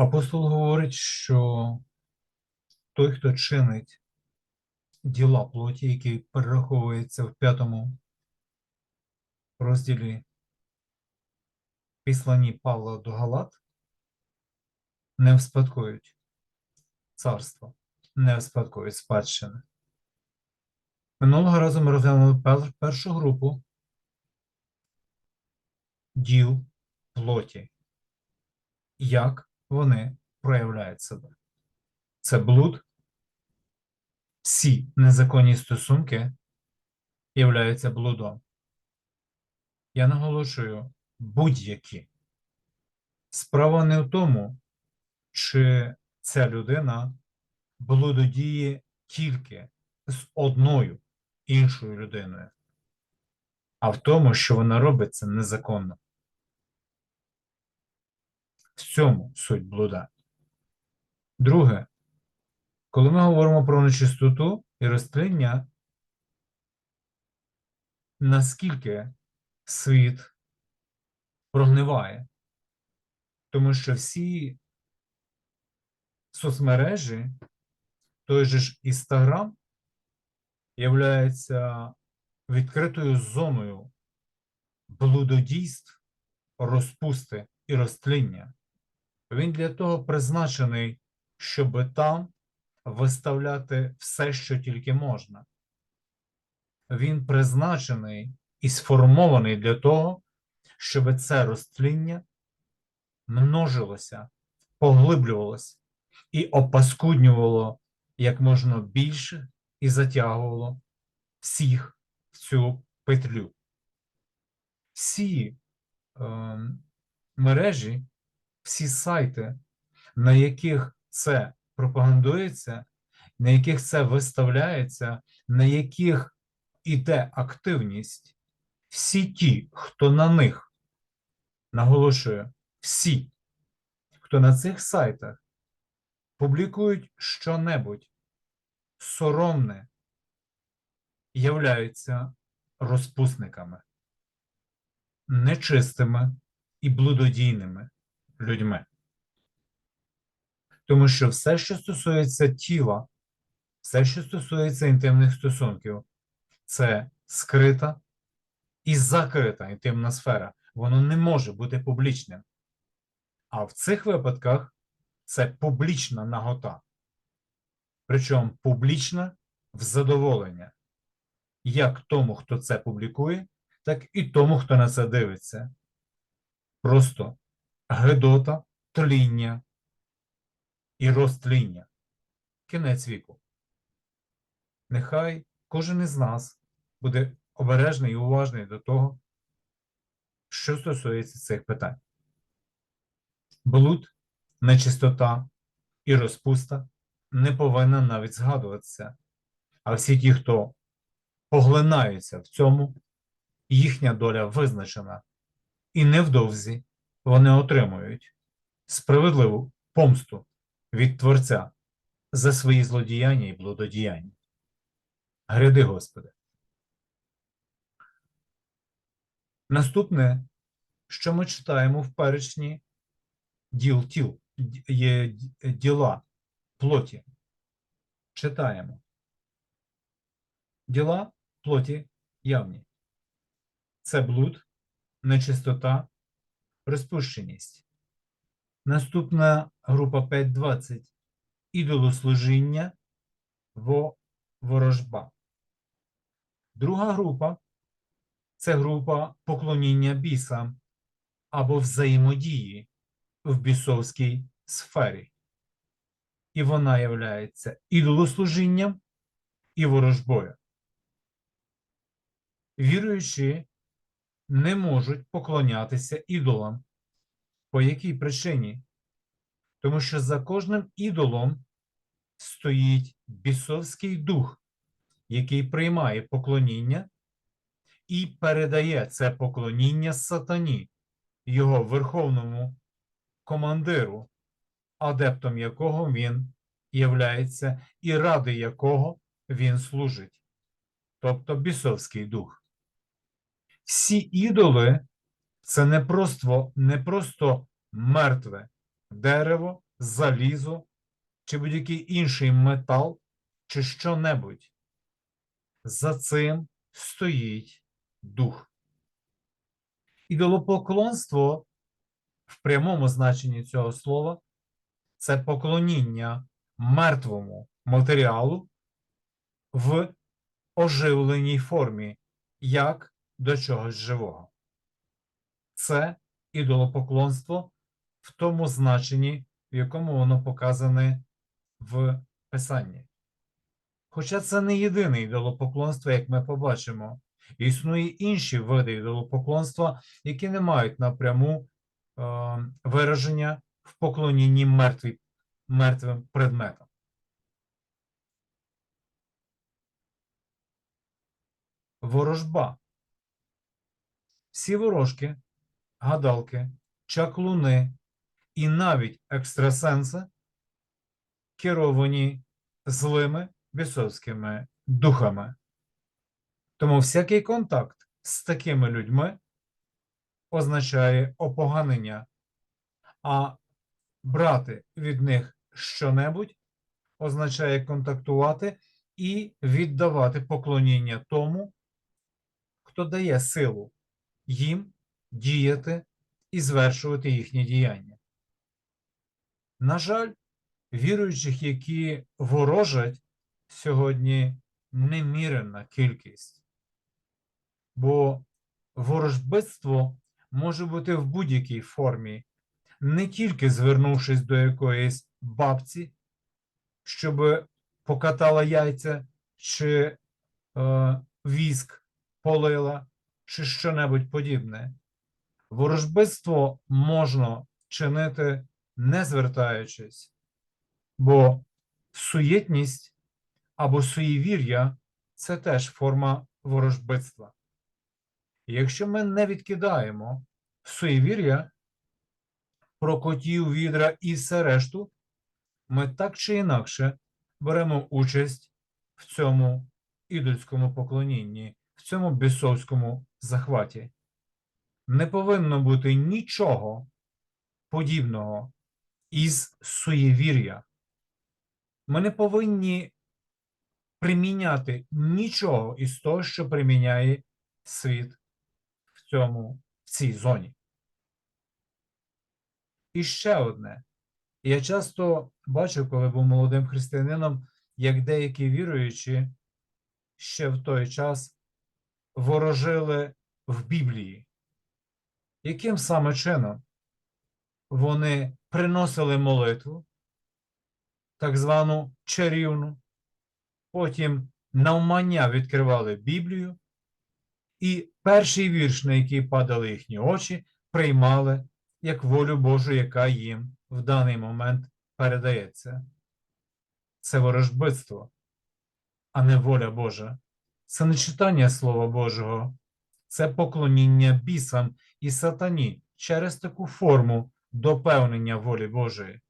Апостол говорить, що той, хто чинить діла плоті, який перераховується в п'ятому розділі післанні Павла до Галат, не вспадкують царство, не вспадкують спадщини. Минулого разу ми розглянули першу групу діл плоті, як вони проявляють себе. Це блуд. Всі незаконні стосунки являються блудом. Я наголошую будь-які. Справа не в тому, чи ця людина блудодіє тільки з одною іншою людиною, а в тому, що вона робить це незаконно. В цьому суть блуда. Друге, коли ми говоримо про нечистоту і розтління, наскільки світ прогниває, тому що всі соцмережі, той же ж Інстаграм, являється відкритою зоною блудодійств, розпусти і розтління. Він для того призначений, щоб там виставляти все, що тільки можна. Він призначений і сформований для того, щоб це розтління множилося, поглиблювалося і опаскуднювало як можна більше і затягувало всіх в цю петлю. Всі е, мережі, всі сайти, на яких це пропагандується, на яких це виставляється, на яких іде активність, всі ті, хто на них, наголошую, всі, хто на цих сайтах публікують щонебудь соромне, являються розпусниками, нечистими і блудодійними людьми. Тому що все, що стосується тіла, все, що стосується інтимних стосунків, це скрита і закрита інтимна сфера. Воно не може бути публічним. А в цих випадках це публічна нагота. Причому публічна в задоволення. Як тому, хто це публікує, так і тому, хто на це дивиться. Просто гидота, тління і розтління. Кінець віку. Нехай кожен із нас буде обережний і уважний до того, що стосується цих питань. Блуд, нечистота і розпуста не повинна навіть згадуватися. А всі ті, хто поглинаються в цьому, їхня доля визначена, і невдовзі вони отримують справедливу помсту від Творця за свої злодіяння і блудодіяння. Гряди, Господи. Наступне, що ми читаємо в перечні діл тіл, є діла плоті. Читаємо. Діла плоті явні. Це блуд, нечистота, розпущеність. Наступна група 5.20. Ідолослужіння во ворожба. Друга група це група поклоніння бісам або взаємодії в бісовській сфері. І вона являється ідолослужінням і ворожбою. Віруючі не можуть поклонятися ідолам. По якій причині? Тому що за кожним ідолом стоїть бісовський дух, який приймає поклоніння і передає це поклоніння сатані, його верховному командиру, адептом якого він являється і ради якого він служить, тобто бісовський дух. Всі ідоли це не просто, не просто мертве дерево, залізо чи будь-який інший метал чи що-небудь. За цим стоїть дух. Ідолопоклонство в прямому значенні цього слова це поклоніння мертвому матеріалу в оживленій формі, як до чогось живого. Це ідолопоклонство в тому значенні, в якому воно показане в Писанні. Хоча це не єдине ідолопоклонство, як ми побачимо. Існує інші види ідолопоклонства, які не мають напряму е, вираження в поклонінні мертві, мертвим предметам. Ворожба. Всі ворожки, гадалки, чаклуни і навіть екстрасенси керовані злими бісовськими духами. Тому всякий контакт з такими людьми означає опоганення, а брати від них щонебудь означає контактувати і віддавати поклоніння тому, хто дає силу їм діяти і звершувати їхні діяння. На жаль, віруючих, які ворожать, сьогодні немірена кількість, бо ворожбитство може бути в будь-якій формі, не тільки звернувшись до якоїсь бабці, щоб покатала яйця, чи е, віск полила, чи що-небудь подібне. Ворожбитство можна чинити не звертаючись, бо суєтність або суєвір'я це теж форма ворожбитства. Якщо ми не відкидаємо суєвір'я про котів, відра і все решту, ми так чи інакше беремо участь в цьому ідольському поклонінні, в цьому бісовському захваті. Не повинно бути нічого подібного із суєвір'я. Ми не повинні приміняти нічого із того, що приміняє світ в цьому в цій зоні. І ще одне. Я часто бачив, коли був молодим християнином, як деякі віруючі ще в той час ворожили в Біблії. Яким саме чином вони приносили молитву, так звану чарівну, потім навмання відкривали Біблію, і перший вірш, на який падали їхні очі, приймали як волю Божу, яка їм в даний момент передається. Це ворожбитство, а не воля Божа. Це не читання Слова Божого, це поклоніння бісам і сатані через таку форму допевнення волі Божої.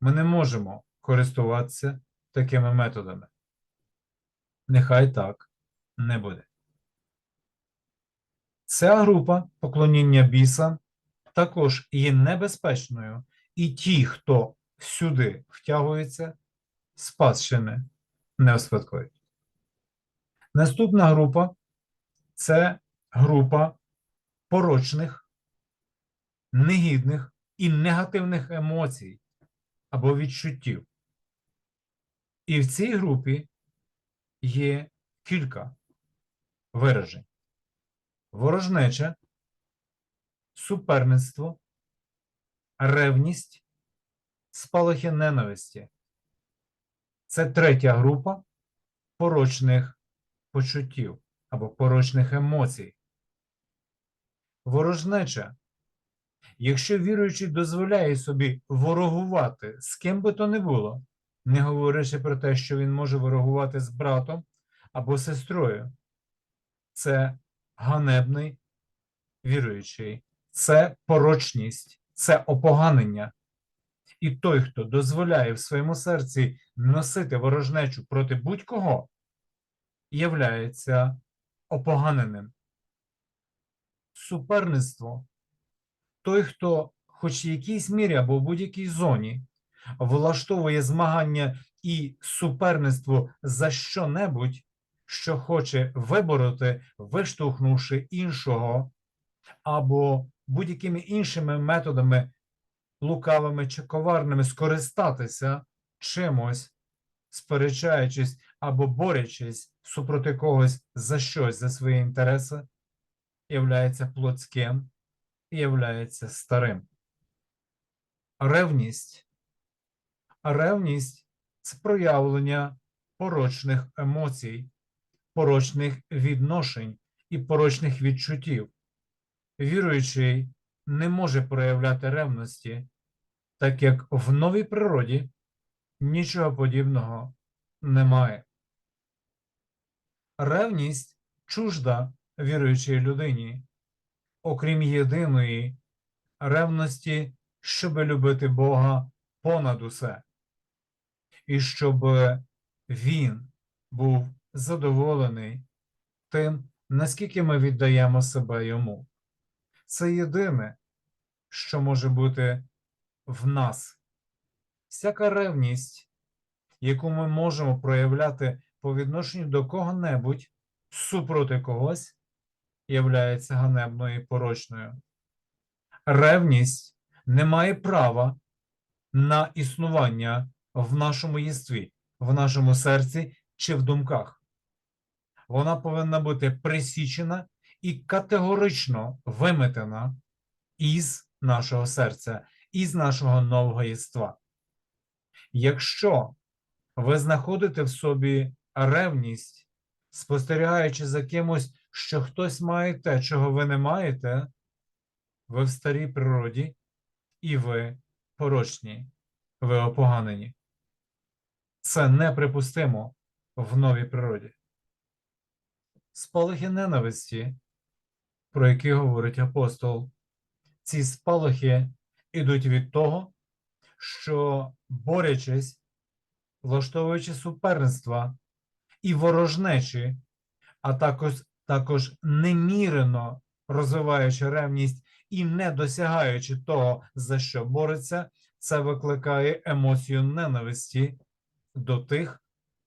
Ми не можемо користуватися такими методами. Нехай так не буде. Ця група поклоніння бісам також є небезпечною, і ті, хто сюди втягується, спадщини не успадкують. Наступна група це група порочних, негідних і негативних емоцій або відчуттів. І в цій групі є кілька виражень: ворожнеча, суперництво, ревність, спалахи ненависті. Це третя група порочних почуттів або порочних емоцій. Ворожнеча. Якщо віруючий дозволяє собі ворогувати з ким би то не було, не говорячи про те, що він може ворогувати з братом або сестрою, це ганебний віруючий, це порочність, це опоганення. І той, хто дозволяє в своєму серці носити ворожнечу проти будь-кого, являється опоганеним. Суперництво той, хто хоч в якійсь мірі або в будь-якій зоні, влаштовує змагання і суперництво за що-небудь, що хоче вибороти, виштовхнувши іншого, або будь-якими іншими методами, лукавими чи коварними, скористатися чимось, сперечаючись або борючись супроти когось за щось, за свої інтереси, являється плотським і являється старим. Ревність. Ревність це проявлення порочних емоцій, порочних відношень і порочних відчуттів. Віруючий не може проявляти ревності, так як в новій природі нічого подібного немає. Ревність чужда віруючій людині, окрім єдиної ревності, щоби любити Бога понад усе, і щоб він був задоволений тим, наскільки ми віддаємо себе йому. Це єдине, що може бути в нас. Всяка ревність, яку ми можемо проявляти по відношенню до кого-небудь супроти когось, являється ганебною і порочною. Ревність не має права на існування в нашому єстві, в нашому серці чи в думках. Вона повинна бути присічена і категорично виметена із нашого серця, із нашого нового єства. Якщо ви знаходите в собі ревність, спостерігаючи за кимось, що хтось має те, чого ви не маєте, ви в старій природі, і ви порочні, ви опоганені. Це неприпустимо в новій природі. Спалахи ненависті, про які говорить апостол, ці спалахи ідуть від того, що борючись, влаштовуючи суперництва і ворожнечі, а також, також немірено розвиваючи ревність і не досягаючи того, за що бореться, це викликає емоцію ненависті до тих,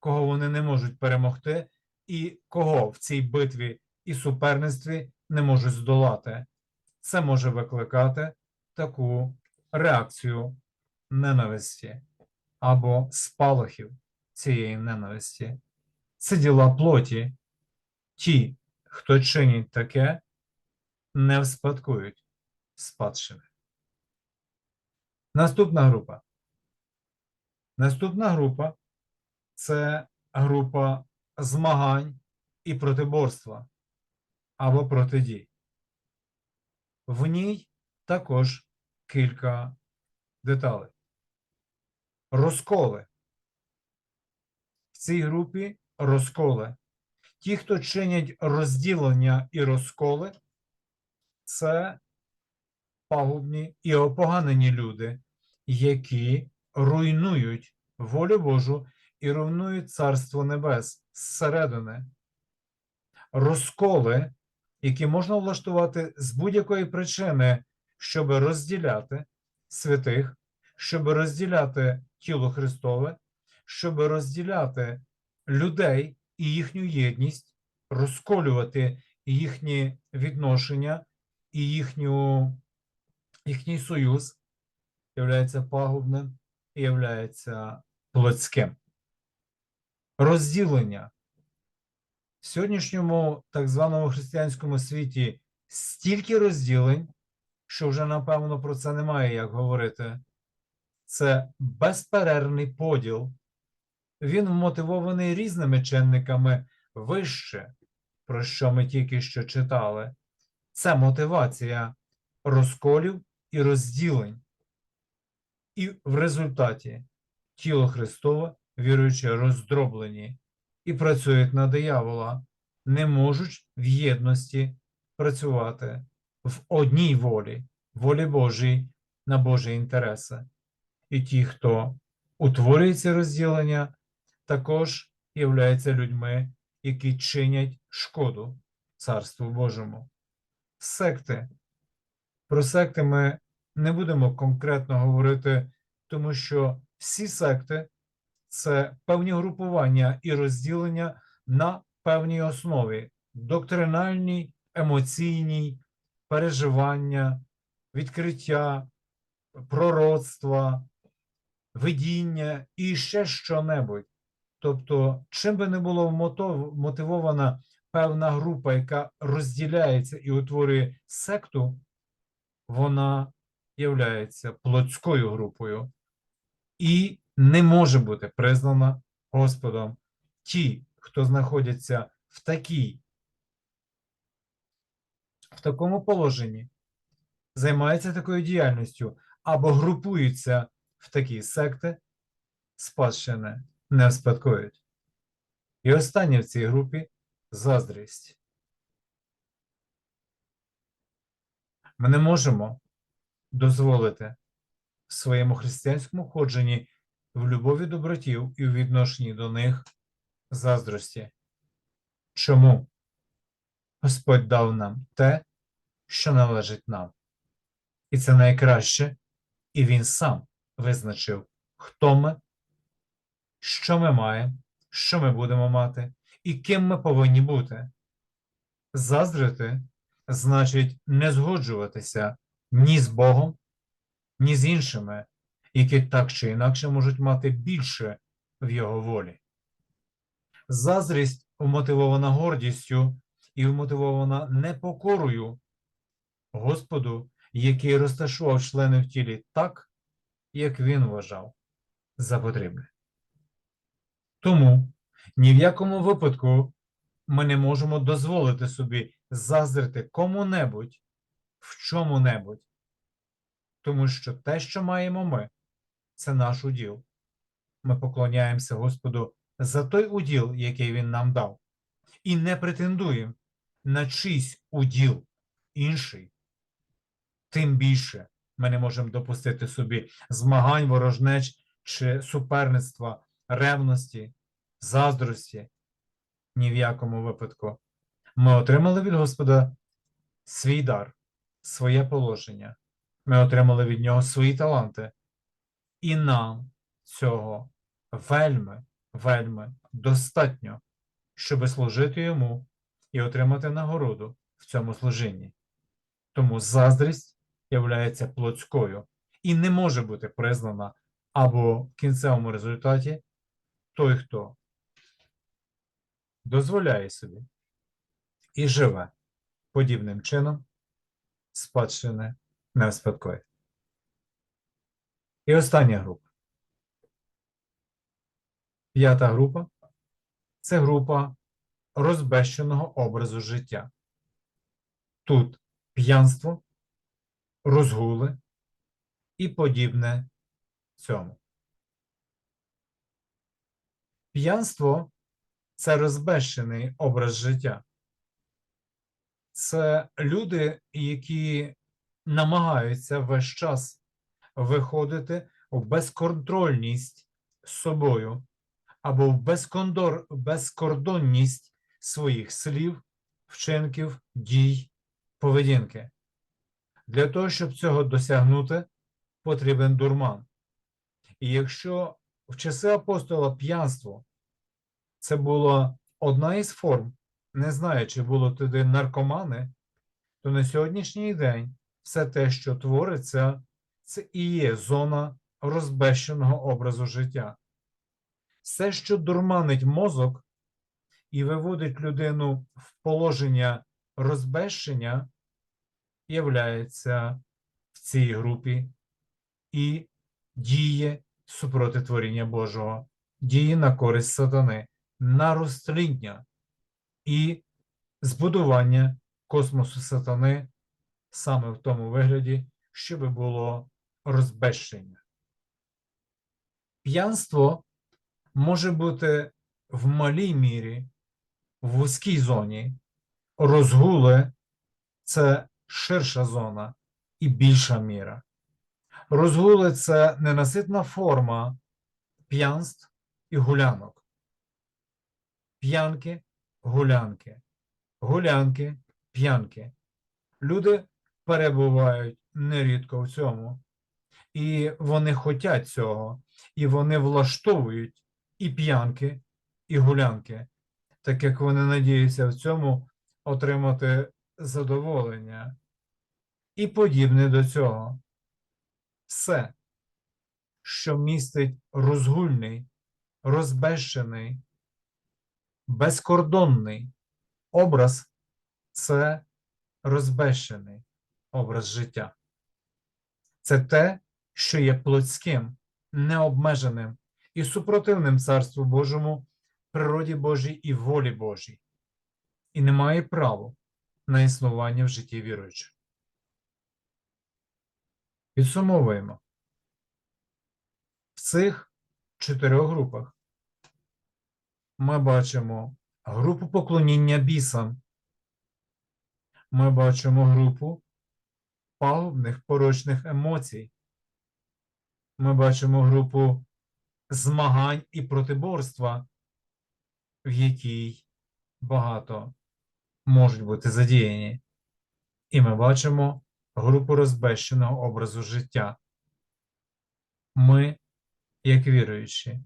кого вони не можуть перемогти, і кого в цій битві і суперництві не можуть здолати. Це може викликати таку реакцію ненависті або спалахів цієї ненависті. Це діла плоті. Ті, хто чинить таке, не вспадкують спадщини. Наступна група. Наступна група це група змагань і протиборства або протидій. В ній також кілька деталей. Розколи. В цій групі розколи. Ті, хто чинять розділення і розколи, це пагубні і опоганені люди, які руйнують волю Божу і руйнують Царство Небес зсередини. Розколи, які можна влаштувати з будь-якої причини, щоб розділяти святих, щоб розділяти тіло Христове, щоб розділяти людей і їхню єдність, розколювати їхні відношення і їхню, їхній союз, являється пагубним і являється плотським. Розділення. В сьогоднішньому так званому християнському світі стільки розділень, що вже напевно про це немає як говорити. Це безперервний поділ. Він вмотивований різними чинниками вище, про що ми тільки що читали. Це мотивація розколів і розділень. І в результаті тіло Христове, віруючи, роздроблені і працюють на диявола, не можуть в єдності працювати в одній волі, волі Божій на Божі інтереси. І ті, хто утворює ці розділення, також являються людьми, які чинять шкоду Царству Божому. Секти. Про секти ми не будемо конкретно говорити, тому що всі секти це певні групування і розділення на певній основі: доктринальній, емоційній, переживання, відкриття, пророцтва, видіння і ще що-небудь. Тобто, чим би не було мотивована певна група, яка розділяється і утворює секту, вона являється плотською групою і не може бути признана Господом. Ті, хто знаходяться в такій, в такому положенні, займаються такою діяльністю або групуються в такі секти, спадщини не вспадкують. І останнє в цій групі заздрість. Ми не можемо дозволити своєму християнському ходженні в любові до братів і у відношенні до них заздрості. Чому? Господь дав нам те, що належить нам. І це найкраще, і Він сам визначив, хто ми, що ми маємо, що ми будемо мати, і ким ми повинні бути. Заздрити значить не згоджуватися ні з Богом, ні з іншими, які так чи інакше можуть мати більше в його волі. Заздрість вмотивована гордістю і вмотивована непокорою Господу, який розташував члени в тілі так, як він вважав за потрібне. Тому ні в якому випадку ми не можемо дозволити собі заздрити кому-небудь в чому-небудь, тому що те, що маємо ми, це наш уділ. Ми поклоняємося Господу за той уділ, який Він нам дав, і не претендуємо на чийсь уділ інший. Тим більше ми не можемо допустити собі змагань, ворожнеч чи суперництва, ревності, заздрості. Ні в якому випадку. Ми отримали від Господа свій дар, своє положення. Ми отримали від нього свої таланти. І нам цього вельми, вельми достатньо, щоби служити йому і отримати нагороду в цьому служінні. Тому заздрість являється плотською і не може бути признана або в кінцевому результаті той, хто дозволяє собі і живе подібним чином, спадщини не вспадкує. І остання група. П'ята група це група розбещеного образу життя. Тут п'янство, розгули і подібне цьому. П'янство це розбещений образ життя. Це люди, які намагаються весь час виходити в безконтрольність з собою або в безкондор, безкордонність своїх слів, вчинків, дій, поведінки. Для того, щоб цього досягнути, потрібен дурман. І якщо в часи апостола п'янство це була одна із форм, не знаю, чи було туди наркомани, то на сьогоднішній день все те, що твориться, це і є зона розбещеного образу життя. Все, що дурманить мозок і виводить людину в положення розбещення, являється в цій групі і діє супроти творіння Божого, діє на користь сатани, на розтління і збудування космосу сатани саме в тому вигляді, щоб було розбещення. П'янство може бути в малій мірі, в вузькій зоні, розгули це ширша зона і більша міра. Розгули це ненаситна форма п'янств і гулянок. П'янки, гулянки, гулянки, п'янки. Люди перебувають нерідко в цьому. І вони хотять цього, і вони влаштовують і п'янки, і гулянки, так як вони надіються в цьому отримати задоволення. І подібне до цього. Все, що містить розгульний, розбещений, безкордонний образ, це розбещений образ життя. Це те, що є плотським, необмеженим і супротивним Царству Божому, природі Божій і волі Божій, і не має права на існування в житті віруючих. Підсумовуємо. В цих чотирьох групах ми бачимо групу поклоніння бісам, ми бачимо групу пагубних порочних емоцій, ми бачимо групу змагань і протиборства, в якій багато можуть бути задіяні. І ми бачимо групу розбещеного образу життя. Ми, як віруючі,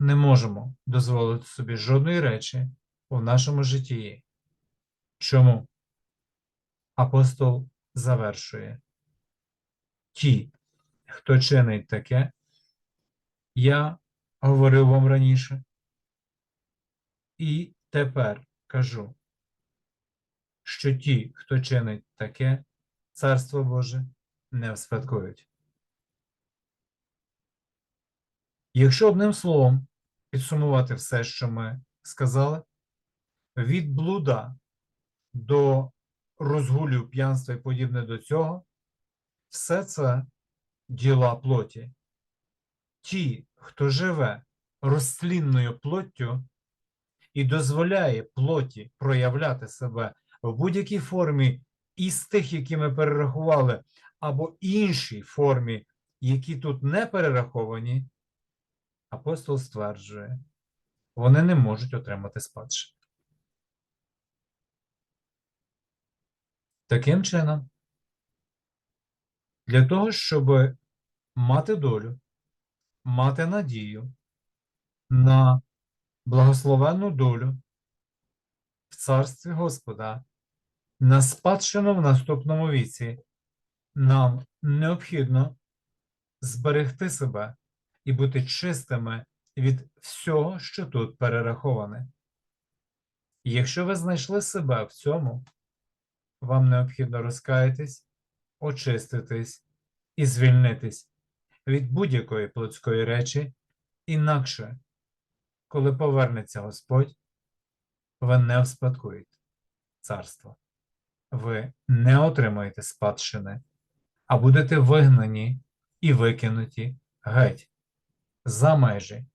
не можемо дозволити собі жодної речі у нашому житті. Чому? Апостол завершує. Ті, хто чинить таке, я говорив вам раніше, і тепер кажу, що ті, хто чинить таке, Царство Боже не вспадкують. Якщо одним словом підсумувати все, що ми сказали, від блуда до розгулів, п'янства і подібне до цього, все це діла плоті. Ті, хто живе розтлінною плоттю і дозволяє плоті проявляти себе в будь-якій формі із тих, які ми перерахували, або іншій формі, які тут не перераховані, апостол стверджує, вони не можуть отримати спадщину. Таким чином, для того, щоб мати долю, мати надію на благословенну долю в царстві Господа, на спадщину в наступному віці, нам необхідно зберегти себе і бути чистими від всього, що тут перераховане. Якщо ви знайшли себе в цьому, вам необхідно розкаятись, очиститись і звільнитись від будь-якої плотської речі, інакше, коли повернеться Господь, ви не вспадкуєте царство. Ви не отримаєте спадщини, а будете вигнані і викинуті геть за межі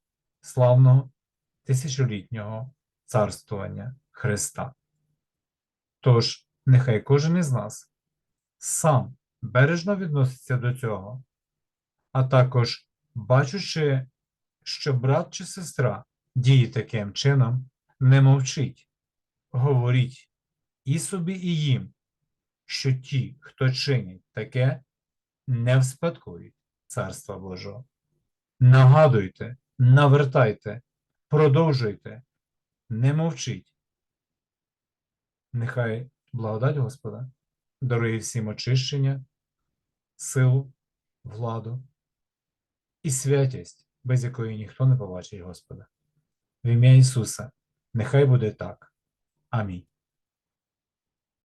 славного тисячолітнього царствування Христа. Тож, нехай кожен із нас сам бережно відноситься до цього, а також, бачучи, що брат чи сестра діє таким чином, не мовчить, говоріть і собі, і їм, що ті, хто чинять таке, не вспадкують Царства Божого. Нагадуйте, навертайте, продовжуйте, не мовчіть. Нехай благодать Господа дарує всім очищення, силу, владу і святість, без якої ніхто не побачить Господа. В ім'я Ісуса, нехай буде так. Амінь.